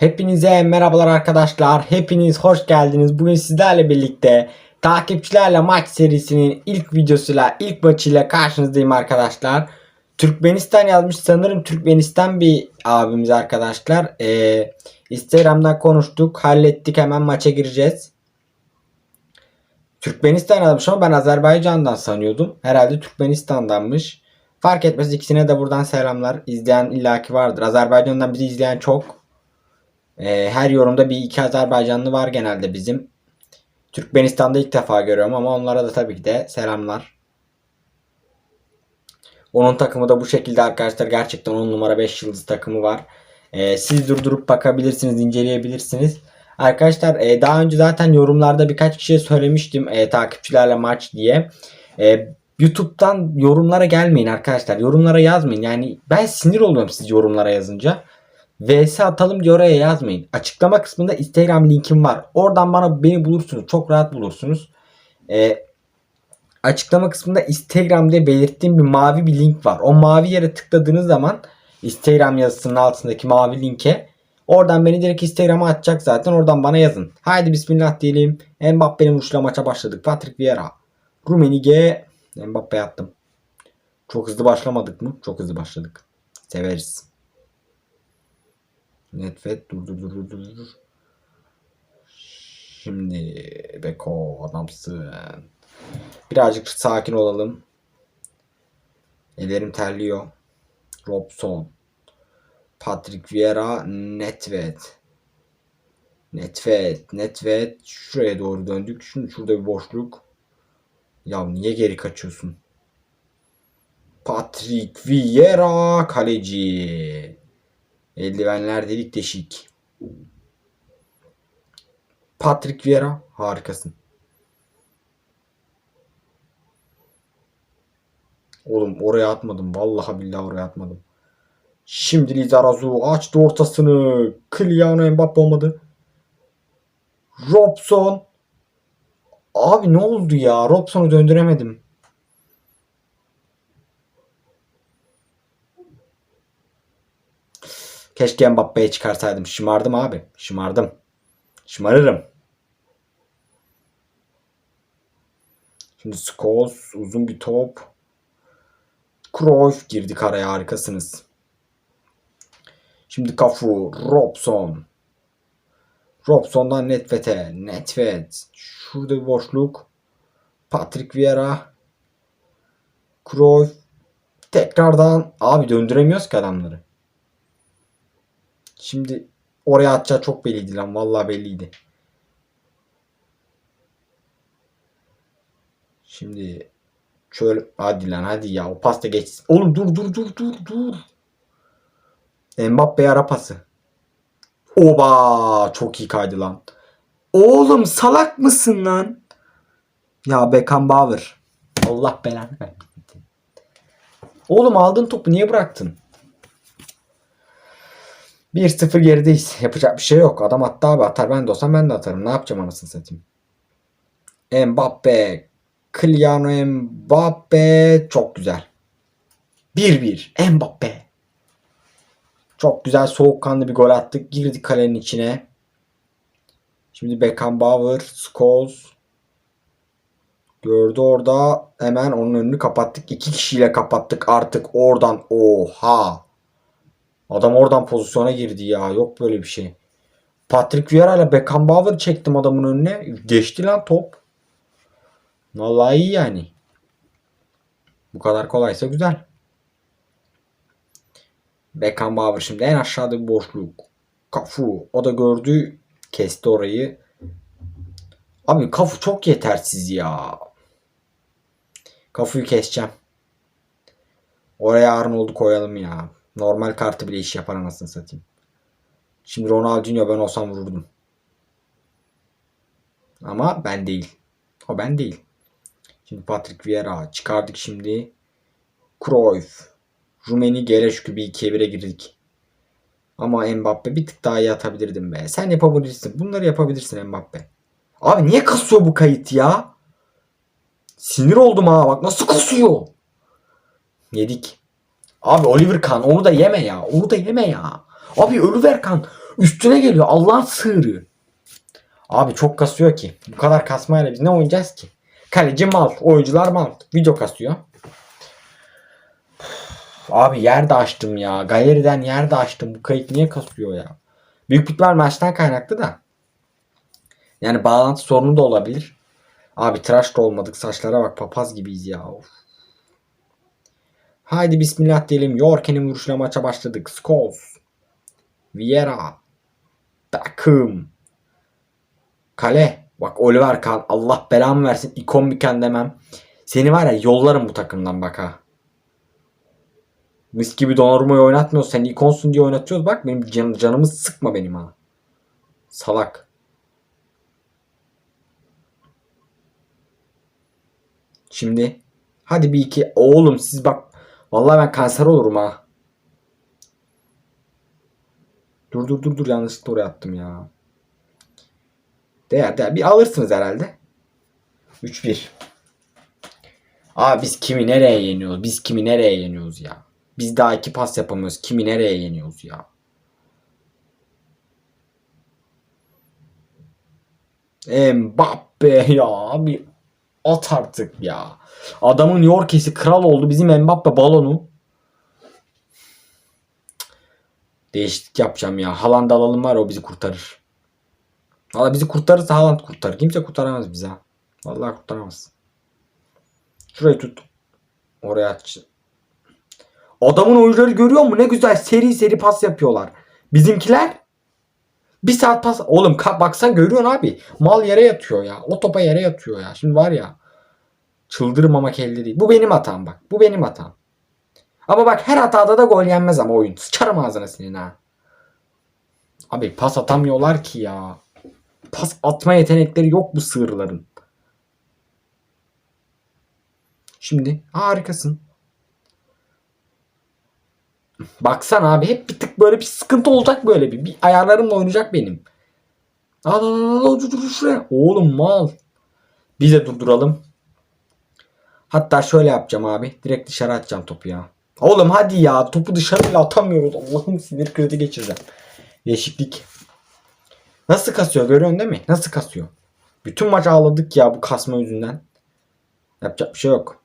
Hepinize merhabalar arkadaşlar. Hepiniz hoş geldiniz. Bugün sizlerle birlikte takipçilerle maç serisinin ilk videosuyla, ilk maçıyla karşınızdayım arkadaşlar. Türkmenistan yazmış. Sanırım Türkmenistan bir abimiz arkadaşlar. Ee, Instagram'dan konuştuk. Hallettik. Hemen maça gireceğiz. Türkmenistan yazmış ama ben Azerbaycan'dan sanıyordum. Herhalde Türkmenistan'danmış. Fark etmez ikisine de buradan selamlar. İzleyen illaki vardır. Azerbaycan'dan bizi izleyen çok. Ee, her yorumda bir iki Azerbaycanlı var genelde bizim. Türkmenistan'da ilk defa görüyorum ama onlara da tabii ki de selamlar. Onun takımı da bu şekilde arkadaşlar. Gerçekten 10 numara 5 yıldız takımı var. Ee, siz durdurup bakabilirsiniz, inceleyebilirsiniz. Arkadaşlar e, daha önce zaten yorumlarda birkaç kişiye söylemiştim e, takipçilerle maç diye. E, YouTube'dan yorumlara gelmeyin arkadaşlar. Yorumlara yazmayın. Yani ben sinir oluyorum siz yorumlara yazınca. VS atalım diye oraya yazmayın. Açıklama kısmında Instagram linkim var. Oradan bana beni bulursunuz. Çok rahat bulursunuz. Ee, açıklama kısmında Instagram'da belirttiğim bir mavi bir link var. O mavi yere tıkladığınız zaman Instagram yazısının altındaki mavi linke oradan beni direkt Instagram'a atacak zaten. Oradan bana yazın. Haydi bismillah diyelim. Mbappe'nin vuruşuyla maça başladık. Patrick Vieira. Rumenige. Mbappe'ye attım. Çok hızlı başlamadık mı? Çok hızlı başladık. Severiz. Netfet dur dur dur dur dur. Şimdi Beko adamsın. Birazcık sakin olalım. Ellerim terliyor. Robson. Patrick Vieira. Netvet. Netvet. Netvet. Şuraya doğru döndük. Şimdi şurada bir boşluk. Ya niye geri kaçıyorsun? Patrick Vieira kaleci. Eldivenler delik deşik. Patrick Vieira harikasın. Oğlum oraya atmadım. Vallahi billahi oraya atmadım. Şimdi Lizarazu açtı ortasını. Kylian Mbappe olmadı. Robson. Abi ne oldu ya? Robson'u döndüremedim. Keşke Mbappe'ye çıkarsaydım. Şımardım abi. Şımardım. Şımarırım. Şimdi Scholes uzun bir top. Cruyff girdik araya harikasınız. Şimdi Cafu, Robson. Robson'dan Netvet'e. Netvet. Şurada bir boşluk. Patrick Vieira. Cruyff. Tekrardan. Abi döndüremiyoruz ki adamları. Şimdi oraya atacağı çok belliydi lan. Vallahi belliydi. Şimdi şöyle hadi lan hadi ya o pasta geçsin. Oğlum dur dur dur dur dur. Mbappe ara pası. Oba çok iyi kaydı lan. Oğlum salak mısın lan? Ya Beckenbauer. Allah belanı versin. Oğlum aldın topu niye bıraktın? 1-0 gerideyiz. Yapacak bir şey yok. Adam attı abi atar. Ben de olsam ben de atarım. Ne yapacağım anasını satayım. Mbappe. Kylian Mbappe. Çok güzel. 1-1. Mbappe. Çok güzel soğukkanlı bir gol attık. Girdik kalenin içine. Şimdi Beckenbauer. Scholes. Gördü orada. Hemen onun önünü kapattık. İki kişiyle kapattık artık oradan. Oha. Adam oradan pozisyona girdi ya. Yok böyle bir şey. Patrick Vieira ile Beckenbauer çektim adamın önüne. Geçti lan top. Vallahi iyi yani. Bu kadar kolaysa güzel. Beckenbauer şimdi en aşağıda bir boşluk. Kafu. O da gördü. Kesti orayı. Abi Kafu çok yetersiz ya. Kafu'yu keseceğim. Oraya Arnold'u koyalım ya. Normal kartı bile iş yapar anasını satayım. Şimdi Ronaldinho ben olsam vururdum. Ama ben değil. O ben değil. Şimdi Patrick Vieira çıkardık şimdi. Cruyff. Rumeni Geleşkü bir 2'ye 1'e girdik. Ama Mbappe bir tık daha iyi atabilirdim be. Sen yapabilirsin. Bunları yapabilirsin Mbappe. Abi niye kasıyor bu kayıt ya? Sinir oldum ha bak nasıl kasıyor. Yedik. Abi Oliver Kahn onu da yeme ya. Onu da yeme ya. Abi ölüver kan. Üstüne geliyor Allah'ın sığırı. Abi çok kasıyor ki. Bu kadar kasmayla biz ne oynayacağız ki? Kaleci mal. Oyuncular mal. Video kasıyor. Abi yer de açtım ya. Galeriden yer de açtım. Bu kayıt niye kasıyor ya? Büyük ihtimal maçtan kaynaklı da. Yani bağlantı sorunu da olabilir. Abi tıraş da olmadık. Saçlara bak papaz gibiyiz ya. Of. Haydi bismillah diyelim. Yorke'nin vuruşuyla maça başladık. Scholes. Vieira. Takım. Kale. Bak Oliver Kahn. Allah belamı versin. İkon bir demem. Seni var ya yollarım bu takımdan bak ha. Mis gibi Donnarumma'yı oynatmıyoruz. Sen ikonsun diye oynatıyoruz. Bak benim can, canımı sıkma benim ha. Salak. Şimdi. Hadi bir iki. Oğlum siz bak. Vallahi ben kanser olurum ha. Dur dur dur dur yanlışlıkla oraya attım ya. Değer değer. Bir alırsınız herhalde. 3-1. Abi biz kimi nereye yeniyoruz? Biz kimi nereye yeniyoruz ya? Biz daha iki pas yapamıyoruz. Kimi nereye yeniyoruz ya? Mbappe ya abi at artık ya. Adamın Yorkesi kral oldu. Bizim Mbappe balonu. Değişiklik yapacağım ya. Haaland alalım var o bizi kurtarır. Valla bizi kurtarırsa Haaland kurtarır. Kimse kurtaramaz bizi ha. Vallahi kurtaramaz. Şurayı tut. Oraya aç. Adamın oyuncuları görüyor musun? Ne güzel seri seri pas yapıyorlar. Bizimkiler bir saat pas. Oğlum baksan görüyorsun abi. Mal yere yatıyor ya. O topa yere yatıyor ya. Şimdi var ya. Çıldırmamak elde değil. Bu benim hatam bak. Bu benim hatam. Ama bak her hatada da gol yenmez ama oyun. Sıçarım ağzına senin ha. Abi pas atamıyorlar ki ya. Pas atma yetenekleri yok bu sığırların. Şimdi harikasın. Baksana abi hep bir tık böyle bir sıkıntı olacak böyle bir. Bir ayarlarımla oynayacak benim. Al al al al şuraya. Oğlum mal. Biz de durduralım. Hatta şöyle yapacağım abi. Direkt dışarı atacağım topu ya. Oğlum hadi ya. Topu dışarı bile atamıyoruz. Allah'ım sinir krizi geçireceğim. Değişiklik. Nasıl kasıyor görüyorsun değil mi? Nasıl kasıyor? Bütün maç ağladık ya bu kasma yüzünden. Yapacak bir şey yok.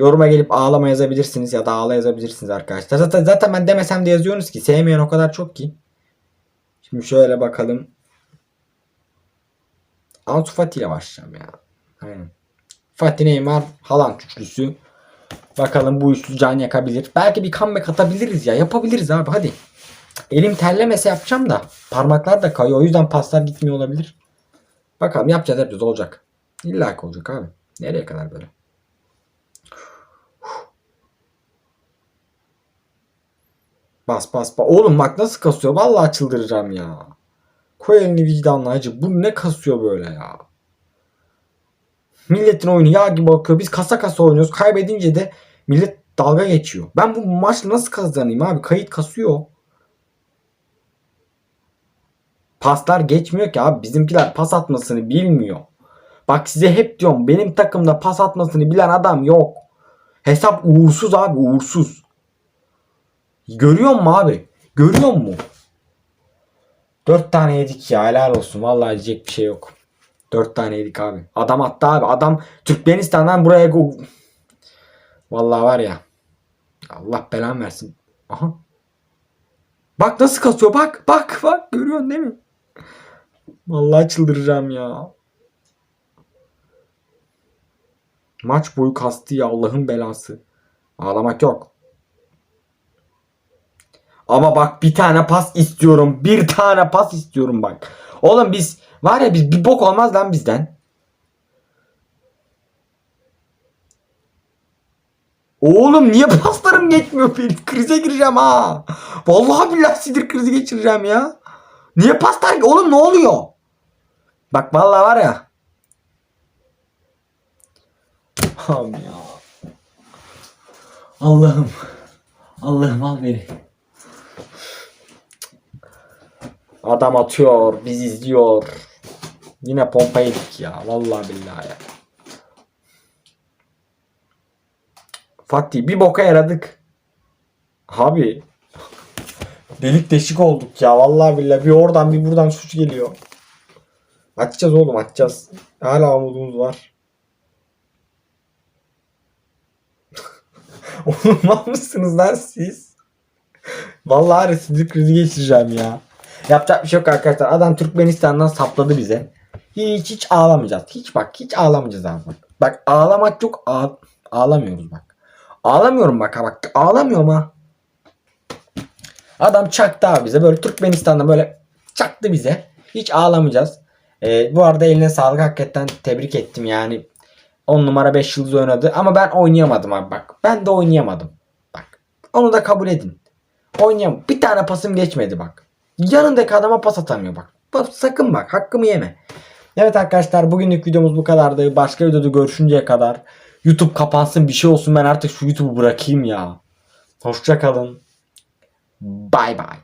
Yoruma gelip ağlama yazabilirsiniz ya da ağla yazabilirsiniz arkadaşlar. Zaten, zaten ben demesem de yazıyorsunuz ki. Sevmeyen o kadar çok ki. Şimdi şöyle bakalım. Ansu Fati ile başlayacağım ya. Aynen. Fatih Neymar Haaland üçlüsü. Bakalım bu üçlü can yakabilir. Belki bir comeback atabiliriz ya. Yapabiliriz abi hadi. Elim terlemese yapacağım da. Parmaklar da kayıyor. O yüzden paslar gitmiyor olabilir. Bakalım yapacağız yapacağız olacak. İlla olacak abi. Nereye kadar böyle? Bas bas bas. Oğlum bak nasıl kasıyor. Vallahi çıldıracağım ya. Koy elini vicdanla hacı. Bu ne kasıyor böyle ya. Milletin oyunu yağ gibi akıyor. Biz kasa kasa oynuyoruz. Kaybedince de millet dalga geçiyor. Ben bu maçla nasıl kazanayım abi? Kayıt kasıyor. Paslar geçmiyor ki abi. Bizimkiler pas atmasını bilmiyor. Bak size hep diyorum benim takımda pas atmasını bilen adam yok. Hesap uğursuz abi uğursuz. Görüyor musun abi? Görüyor musun? Dört tane yedik ya helal olsun. Vallahi diyecek bir şey yok. Dört tane yedik abi. Adam attı abi. Adam Türkmenistan'dan buraya Vallahi var ya. Allah belan versin. Aha. Bak nasıl kasıyor. Bak bak bak. Görüyorsun değil mi? Vallahi çıldıracağım ya. Maç boyu kastı ya Allah'ın belası. Ağlamak yok. Ama bak bir tane pas istiyorum. Bir tane pas istiyorum bak. Oğlum biz var ya biz bir bok olmaz lan bizden. Oğlum niye paslarım geçmiyor benim? Krize gireceğim ha. Vallahi billahi sinir krizi geçireceğim ya. Niye paslar? Oğlum ne oluyor? Bak vallahi var ya. Allah'ım ya. Allah'ım. Allah'ım al beni. Adam atıyor, biz izliyor. Yine pompa yedik ya. Vallahi billahi ya. Fatih bir boka yaradık. Abi. Delik deşik olduk ya. Vallahi billahi bir oradan bir buradan suç geliyor. Açacağız oğlum açacağız. Hala umudumuz var. Oğlum mısınız lan siz? Vallahi sinir krizi geçireceğim ya. Yapacak bir şey yok arkadaşlar. Adam Türkmenistan'dan sapladı bize. Hiç hiç ağlamayacağız. Hiç bak hiç ağlamayacağız abi bak. Bak ağlamak yok. Ağ- ağlamıyoruz bak. Ağlamıyorum bak bak. Ağlamıyorum ha. Adam çaktı abi bize. Böyle Türkmenistan'da böyle çaktı bize. Hiç ağlamayacağız. Ee, bu arada eline sağlık hakikaten tebrik ettim yani. 10 numara 5 yıldız oynadı ama ben oynayamadım abi bak. Ben de oynayamadım. Bak. Onu da kabul edin. Oynayam. Bir tane pasım geçmedi bak. Yanındaki adama pas atamıyor bak. Bak, Sakın bak hakkımı yeme. Evet arkadaşlar bugünlük videomuz bu kadardı. Başka videoda görüşünceye kadar YouTube kapansın bir şey olsun ben artık şu YouTube'u bırakayım ya. Hoşça kalın. Bay bay.